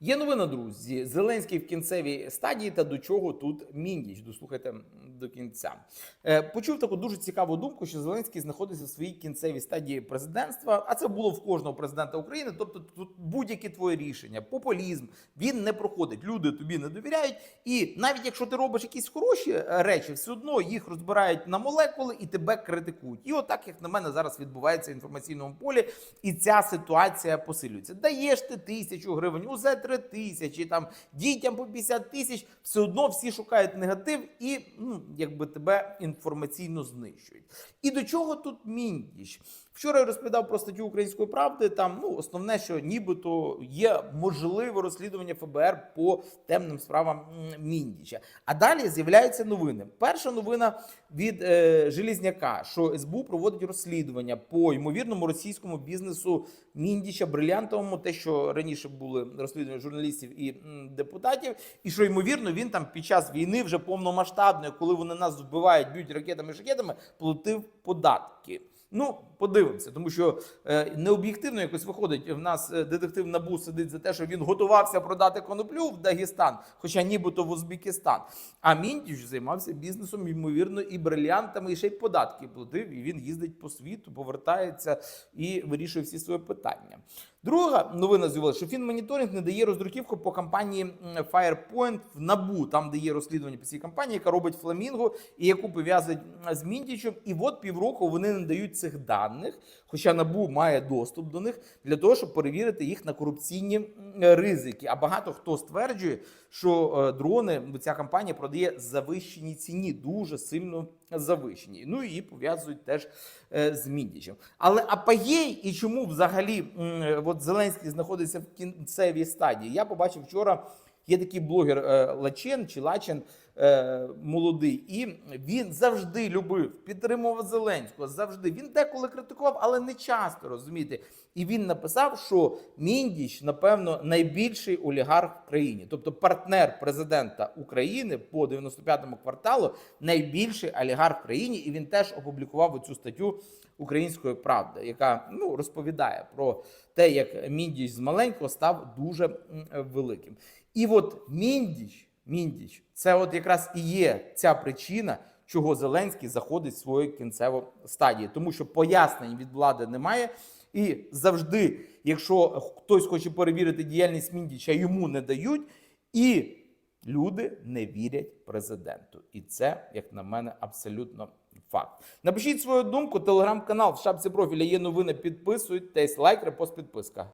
Є новина, друзі. Зеленський в кінцевій стадії та до чого тут міндіч. Дослухайте до кінця. Е, Почув таку дуже цікаву думку, що Зеленський знаходиться в своїй кінцевій стадії президентства. А це було в кожного президента України. Тобто, тут будь-які твої рішення, популізм він не проходить. Люди тобі не довіряють. І навіть якщо ти робиш якісь хороші е, речі, все одно їх розбирають на молекули і тебе критикують. І отак, як на мене, зараз відбувається в інформаційному полі, і ця ситуація посилюється. Даєш ти тисячу гривень, узе три тисячі, там дітям по 50 тисяч, все одно всі шукають негатив і ну, якби тебе інформаційно знищують. І до чого тут міндіч? Вчора я розповідав про статтю Української правди. Там ну основне, що нібито є можливе розслідування ФБР по темним справам Міндіча. А далі з'являються новини. Перша новина від е, Желізняка, що СБУ проводить розслідування по ймовірному російському бізнесу Міндіча, брилянтовому, те, що раніше були розслідування журналістів і депутатів, і що ймовірно він там під час війни вже повномасштабної, коли вони нас вбивають, б'ють ракетами шакетами, платив податки. Ну, подивимося, тому що е, необ'єктивно якось виходить. В нас е, детектив Набу сидить за те, що він готувався продати коноплю в Дагестан, хоча нібито в Узбекистан. А Міндіч займався бізнесом, ймовірно, і брилянтами, і ще й податки платив. І він їздить по світу, повертається і вирішує всі свої питання. Друга новина з'явилася, що Фінмоніторинг не дає роздруківку по компанії Firepoint в Набу, там де є розслідування по цій компанії, яка робить фламінго і яку пов'язують з Міндічем. І от півроку вони не дають цих даних, хоча Набу має доступ до них для того, щоб перевірити їх на корупційні ризики. А багато хто стверджує, що е, дрони ця компанія продає завищеній ціні, дуже сильно завищені. Ну і пов'язують теж е, з Міндічем. Але апогей і чому взагалі от Зеленський знаходиться в кінцевій стадії? Я побачив вчора. Є такий блогер е, Лачен чи Лачен е, молодий, і він завжди любив, підтримував Зеленського. Завжди він деколи критикував, але не часто розумієте. І він написав, що Міндіч, напевно, найбільший олігарх в країні, тобто партнер президента України по 95-му кварталу, найбільший олігарх в країні. І він теж опублікував цю статтю української правди, яка ну розповідає про те, як Міндіч з маленького став дуже великим. І от Міндіч, Міндіч, це от якраз і є ця причина, чого Зеленський заходить в свою кінцеву стадію, тому що пояснень від влади немає. І завжди, якщо хтось хоче перевірити діяльність Міндіча, йому не дають, і люди не вірять президенту. І це, як на мене, абсолютно факт. Напишіть свою думку, телеграм-канал в шапці профіля є новини. Підписуйтесь, лайк, репост, підписка.